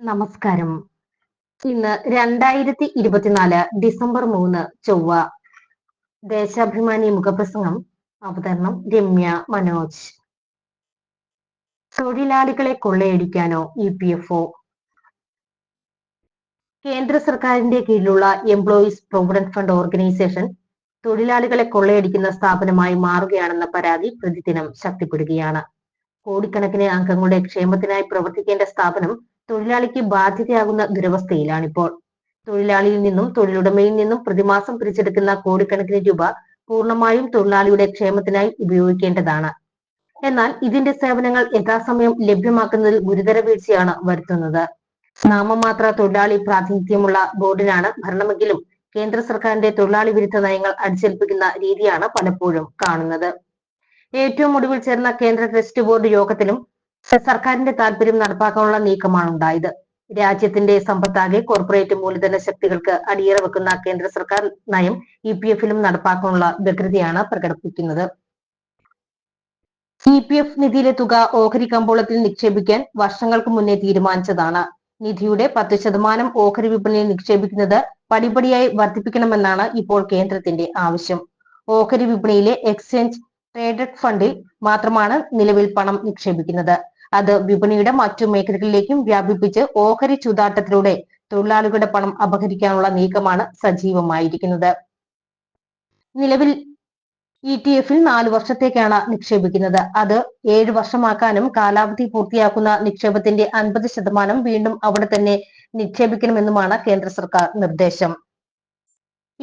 നമസ്കാരം. ഇന്ന് രണ്ടായിരത്തി ഇരുപത്തിനാല് ഡിസംബർ മൂന്ന് ചൊവ്വ. ദേശാഭിമാനി മുഖപ്രസംഗം അവതരണം രമ്യ മനോജ്. തൊഴിലാളികളെ കൊള്ളയടിക്കാനോ ഇ പി എഫ് ഒ? കേന്ദ്ര സർക്കാരിന്റെ കീഴിലുള്ള എംപ്ലോയീസ് പ്രൊവിഡന്റ് ഫണ്ട് ഓർഗനൈസേഷൻ തൊഴിലാളികളെ കൊള്ളയടിക്കുന്ന സ്ഥാപനമായി മാറുകയാണെന്ന പരാതി പ്രതിദിനം ശക്തിപ്പെടുകയാണ്. കോടിക്കണക്കിന് അംഗങ്ങളുടെ ക്ഷേമത്തിനായി പ്രവർത്തിക്കേണ്ട സ്ഥാപനം തൊഴിലാളിക്ക് ബാധ്യതയാകുന്ന ദുരവസ്ഥയിലാണിപ്പോൾ. തൊഴിലാളിയിൽ നിന്നും തൊഴിലുടമയിൽ നിന്നും പ്രതിമാസം പിരിച്ചെടുക്കുന്ന കോടിക്കണക്കിന് രൂപ പൂർണമായും തൊഴിലാളിയുടെ ക്ഷേമത്തിനായി ഉപയോഗിക്കേണ്ടതാണ്. എന്നാൽ ഇതിന്റെ സേവനങ്ങൾ യഥാസമയം ലഭ്യമാക്കുന്നതിൽ ഗുരുതര വീഴ്ചയാണ് വരുത്തുന്നത്. നാമമാത്ര തൊഴിലാളി പ്രാതിനിധ്യമുള്ള ബോർഡിനാണ് ഭരണമെങ്കിലും കേന്ദ്ര സർക്കാരിന്റെ തൊഴിലാളി വിരുദ്ധ നയങ്ങൾ അടിച്ചേൽപ്പിക്കുന്ന രീതിയാണ് പലപ്പോഴും കാണുന്നത്. ഏറ്റവും ഒടുവിൽ ചേർന്ന കേന്ദ്ര ട്രസ്റ്റ് ബോർഡ് യോഗത്തിലും സർക്കാരിന്റെ താല്പര്യം നടപ്പാക്കാനുള്ള നീക്കമാണ് ഉണ്ടായത്. രാജ്യത്തിന്റെ സമ്പത്താകെ കോർപ്പറേറ്റ് മൂലധന ശക്തികൾക്ക് അടിയറ വെക്കുന്ന കേന്ദ്ര സർക്കാർ നയം ഇ പി എഫിലും നടപ്പാക്കാനുള്ള വ്യഗ്രതയാണ് പ്രകടിപ്പിക്കുന്നത്. ഇ പി എഫ് നിധിയിലെ തുക ഓഹരി കമ്പോളത്തിൽ നിക്ഷേപിക്കാൻ വർഷങ്ങൾക്ക് മുന്നേ തീരുമാനിച്ചതാണ്. നിധിയുടെ പത്ത് ശതമാനം ഓഹരി വിപണിയിൽ നിക്ഷേപിക്കുന്നത് പടിപടിയായി വർദ്ധിപ്പിക്കണമെന്നാണ് ഇപ്പോൾ കേന്ദ്രത്തിന്റെ ആവശ്യം. ഓഹരി വിപണിയിലെ എക്സ്ചേഞ്ച് ട്രേഡഡ് ഫണ്ടിൽ മാത്രമാണ് നിലവിൽ പണം നിക്ഷേപിക്കുന്നത്. അത് വിപണിയുടെ മറ്റു മേഖലകളിലേക്കും വ്യാപിപ്പിച്ച് ഓഹരി ചൂതാട്ടത്തിലൂടെ തൊഴിലാളികളുടെ പണം അപഹരിക്കാനുള്ള നീക്കമാണ് സജീവമായിരിക്കുന്നത്. നിലവിൽ ഇ ടി എഫിൽ നാല് വർഷത്തേക്കാണ് നിക്ഷേപിക്കുന്നത്. അത് ഏഴ് വർഷമാക്കാനും കാലാവധി പൂർത്തിയാക്കുന്ന നിക്ഷേപത്തിന്റെ അൻപത് ശതമാനം വീണ്ടും അവിടെ തന്നെ നിക്ഷേപിക്കണമെന്നുമാണ് കേന്ദ്ര സർക്കാർ നിർദ്ദേശം.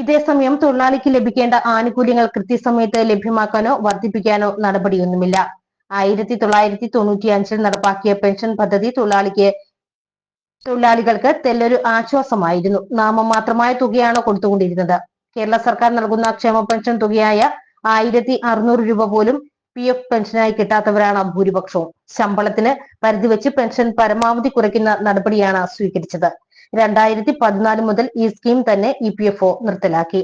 ഇതേസമയം തൊഴിലാളിക്ക് ലഭിക്കേണ്ട ആനുകൂല്യങ്ങൾ കൃത്യസമയത്ത് ലഭ്യമാക്കാനോ വർദ്ധിപ്പിക്കാനോ നടപടിയൊന്നുമില്ല. ആയിരത്തി തൊള്ളായിരത്തി തൊണ്ണൂറ്റി അഞ്ചിൽ നടപ്പാക്കിയ പെൻഷൻ പദ്ധതി തൊഴിലാളിക്ക് തൊഴിലാളികൾക്ക് തെല്ലൊരു ആശ്വാസമായിരുന്നു. നാമമാത്രമായ തുകയാണ് കൊടുത്തുകൊണ്ടിരുന്നത്. കേരള സർക്കാർ നൽകുന്ന ക്ഷേമ പെൻഷൻ തുകയായ ആയിരത്തി അറുന്നൂറ് രൂപ പോലും പി എഫ് പെൻഷനായി കിട്ടാത്തവരാണ് ഭൂരിപക്ഷവും. ശമ്പളത്തിന് പരിധി വെച്ച് പെൻഷൻ പരമാവധി കുറയ്ക്കുന്ന നടപടിയാണ് സ്വീകരിച്ചത്. രണ്ടായിരത്തി പതിനാല് മുതൽ ഈ സ്കീം തന്നെ ഇ പി എഫ് ഒ നിർത്തലാക്കി.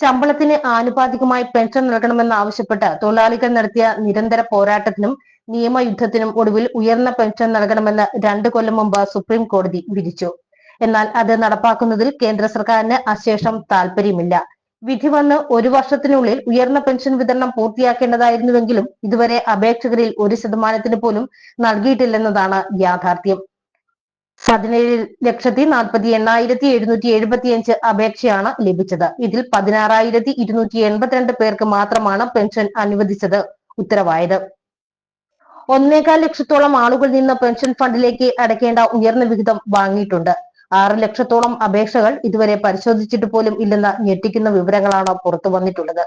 ശമ്പളത്തിന് ആനുപാതികമായി പെൻഷൻ നൽകണമെന്ന് ആവശ്യപ്പെട്ട് തൊഴിലാളികൾ നടത്തിയ നിരന്തര പോരാട്ടത്തിനും നിയമയുദ്ധത്തിനും ഒടുവിൽ ഉയർന്ന പെൻഷൻ നൽകണമെന്ന് രണ്ടു കൊല്ലം മുമ്പ് സുപ്രീം കോടതി വിധിച്ചു. എന്നാൽ അത് നടപ്പാക്കുന്നതിൽ കേന്ദ്ര സർക്കാരിന് അശേഷം താല്പര്യമില്ല വിധി വന്ന് ഒരു വർഷത്തിനുള്ളിൽ ഉയർന്ന പെൻഷൻ വിതരണം പൂർത്തിയാക്കേണ്ടതായിരുന്നുവെങ്കിലും ഇതുവരെ അപേക്ഷകരിൽ ഒരു ശതമാനത്തിന് പോലും നൽകിയിട്ടില്ലെന്നതാണ് യാഥാർത്ഥ്യം. പതിനേഴ് ലക്ഷത്തി നാൽപ്പത്തി എണ്ണായിരത്തി എഴുന്നൂറ്റി എഴുപത്തിയഞ്ച് അപേക്ഷയാണ് ലഭിച്ചത്. ഇതിൽ പതിനാറായിരത്തി ഇരുന്നൂറ്റി എൺപത്തിരണ്ട് പേർക്ക് മാത്രമാണ് പെൻഷൻ അനുവദിച്ചത് ഉത്തരവായത്. ഒന്നേകാൽ ലക്ഷത്തോളം ആളുകൾ നിന്ന് പെൻഷൻ ഫണ്ടിലേക്ക് അടയ്ക്കേണ്ട ഉയർന്ന വിഹിതം വാങ്ങിയിട്ടുണ്ട്. ആറ് ലക്ഷത്തോളം അപേക്ഷകൾ ഇതുവരെ പരിശോധിച്ചിട്ട് പോലും ഇല്ലെന്ന ഞെട്ടിക്കുന്ന വിവരങ്ങളാണ് പുറത്തു വന്നിട്ടുള്ളത്.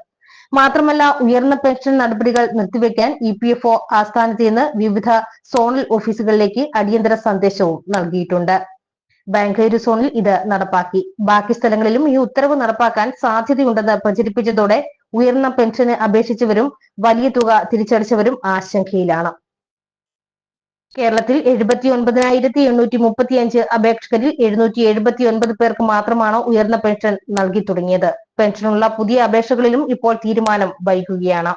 മാത്രമല്ല ഉയർന്ന പെൻഷൻ നടപടികൾ നിർത്തിവെക്കാൻ ഇ പി എഫ് ഒ ആസ്ഥാനത്ത് നിന്ന് വിവിധ സോണൽ ഓഫീസുകളിലേക്ക് അടിയന്തര സന്ദേശവും നൽകിയിട്ടുണ്ട്. ബാംഗ്ലൂരു സോണിൽ ഇത് നടപ്പാക്കി. ബാക്കി സ്ഥലങ്ങളിലും ഈ ഉത്തരവ് നടപ്പാക്കാൻ സാധ്യതയുണ്ടെന്ന് പ്രചരിപ്പിച്ചതോടെ ഉയർന്ന പെൻഷന് അപേക്ഷിച്ചവരും വലിയ തുക തിരിച്ചടച്ചവരും ആശങ്കയിലാണ്. കേരളത്തിൽ എഴുപത്തി ഒൻപതിനായിരത്തി എണ്ണൂറ്റി മുപ്പത്തി അഞ്ച് അപേക്ഷകരിൽ എഴുന്നൂറ്റി എഴുപത്തി ഒൻപത് പേർക്ക് മാത്രമാണ് ഉയർന്ന പെൻഷൻ നൽകി തുടങ്ങിയത്. പെൻഷനുള്ള പുതിയ അപേക്ഷകളിലും ഇപ്പോൾ തീരുമാനം വൈകുകയാണ്.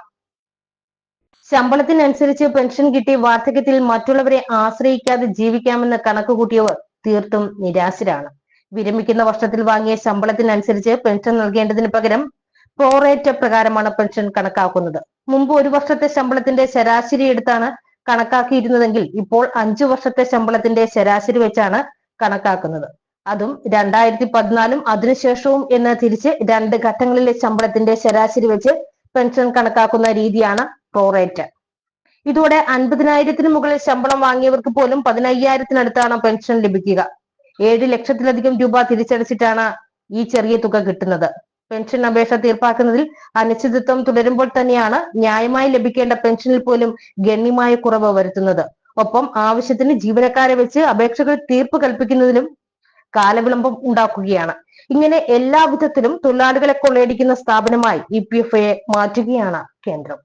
ശമ്പളത്തിനനുസരിച്ച് പെൻഷൻ കിട്ടി വാർദ്ധക്യത്തിൽ മറ്റുള്ളവരെ ആശ്രയിക്കാതെ ജീവിക്കാമെന്ന് കണക്കുകൂട്ടിയവർ തീർത്തും നിരാശരാണ്. വിരമിക്കുന്ന വർഷത്തിൽ വാങ്ങിയ ശമ്പളത്തിനനുസരിച്ച് പെൻഷൻ നൽകേണ്ടതിന് പകരം പ്രോറേറ്റ് പ്രകാരമാണ് പെൻഷൻ കണക്കാക്കുന്നത്. മുമ്പ് ഒരു വർഷത്തെ ശമ്പളത്തിന്റെ ശരാശരി എടുത്താണ് കണക്കാക്കിയിരുന്നതെങ്കിൽ ഇപ്പോൾ അഞ്ചു വർഷത്തെ ശമ്പളത്തിന്റെ ശരാശരി വെച്ചാണ് കണക്കാക്കുന്നത്. അതും രണ്ടായിരത്തി പതിനാലും അതിനുശേഷവും എന്ന് തിരിച്ച് രണ്ട് ഘട്ടങ്ങളിലെ ശമ്പളത്തിന്റെ ശരാശരി വെച്ച് പെൻഷൻ കണക്കാക്കുന്ന രീതിയാണ് പ്രോറേറ്റ് ഇതോടെ അൻപതിനായിരത്തിന് മുകളിൽ ശമ്പളം വാങ്ങിയവർക്ക് പോലും പതിനയ്യായിരത്തിനടുത്താണ് പെൻഷൻ ലഭിക്കുക. ഏഴ് ലക്ഷത്തിലധികം രൂപ തിരിച്ചടച്ചിട്ടാണ് ഈ ചെറിയ തുക കിട്ടുന്നത്. പെൻഷൻ അപേക്ഷ തീർപ്പാക്കുന്നതിൽ അനിശ്ചിതത്വം തുടരുമ്പോൾ തന്നെയാണ് ന്യായമായി ലഭിക്കേണ്ട പെൻഷനിൽ പോലും ഗണ്യമായ കുറവ് വരുത്തുന്നത്. ഒപ്പം ആവശ്യത്തിന് ജീവനക്കാരെ വെച്ച് അപേക്ഷകൾ തീർപ്പ് കൽപ്പിക്കുന്നതിലും കാലവിളംബം ഉണ്ടാക്കുകയാണ്. ഇങ്ങനെ എല്ലാ വിധത്തിലും തൊഴിലാളികളെ കൊള്ളയടിക്കുന്ന സ്ഥാപനമായി ഇ പി എഫ് എ മാറ്റുകയാണ് കേന്ദ്രം.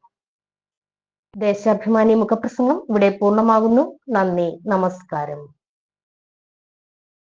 ദേശാഭിമാനി മുഖപ്രസംഗം ഇവിടെ പൂർണമാകുന്നു. നന്ദി. നമസ്കാരം.